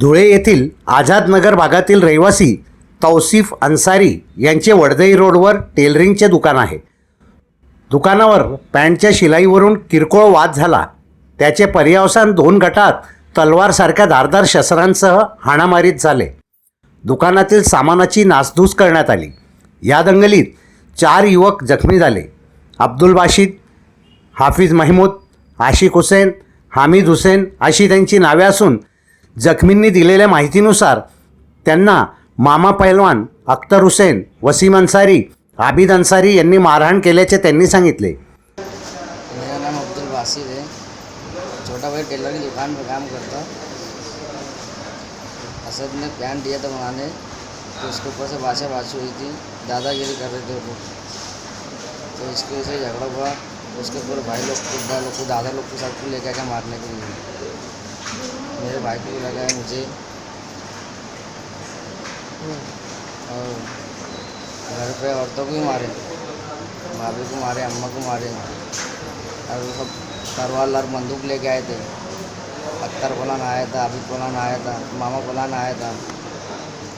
धुळे येथील आझादनगर भागातील रहिवासी तौसिफ अन्सारी यांचे वडदई रोडवर टेलरिंगचे दुकान आहे. दुकानावर पॅन्टच्या शिलाईवरून किरकोळ वाद झाला. त्याचे पर्यावसान दोन गटात तलवारसारख्या धारदार शस्त्रांसह हाणामारीत झाले. दुकानातील सामानाची नासधूस करण्यात आली. या दंगलीत चार युवक जखमी झाले. अब्दुल बाशिद हाफिज महमूद आशिक हुसेन हामिद हुसेन अशी त्यांची नावे असून जखमींनी दिलेल्या माहितीनुसार त्यांना मामा पैलवान अख्तर हुसेन वसीम अन्सारी आबिद अन्सारी यांनी मारहाण केल्याचे त्यांनी सांगितले. मेरा नाम अब्दुल वासिद है। छोटा भाई टेलर की दुकान पर काम करता। असद ने पैंट दिया था बनाने। तो उसके ऊपर से बाशा बाशी हुई थी। दादागिरी कर रहे थे वो। तो इसकी वजह से झगड़ा हुआ। उसके ऊपर भाई लोग को लोग को दादा लोग को सबको लेकर के मारने के लिए। भाई को भी लगा है मुझे। और घर पे औरतों को भी मारे, भाभी को मारे, अम्मा को मारे। और सब तलवार और बंदूक लेके आए थे। अख्तर फलान आया था, आबिद फलान आया था, मामा फलान आया था,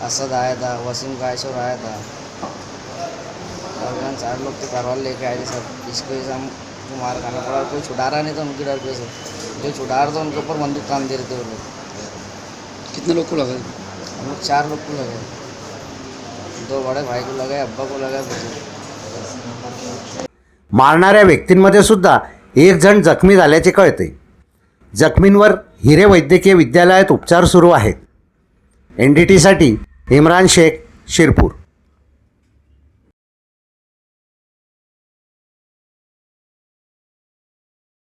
असद आया था, वसीम कायशोर आया था। और चार लोग तो तलवार लेके आए थे सब। इसको हमको मार खाना पड़ा। कोई छुड़ा रहा नहीं था उनके डर पे से। जो छुड़ा रहा था उनके ऊपर बंदूक काम दे रहे थे वो लोग। कितने लोग को लगा? हम लोग चार लोग को लगे। दो बड़े भाई को लगे अब्बा को लगा मुझे। मारणाऱ्या व्यक्तींमध्ये सुद्धा एक जण जखमी झाल्याचे कळते. जखमींवर हिरे वैद्यकीय विद्यालयात उपचार सुरू आहेत. एन डी टीसाठी इम्रान शेख शिरपूर.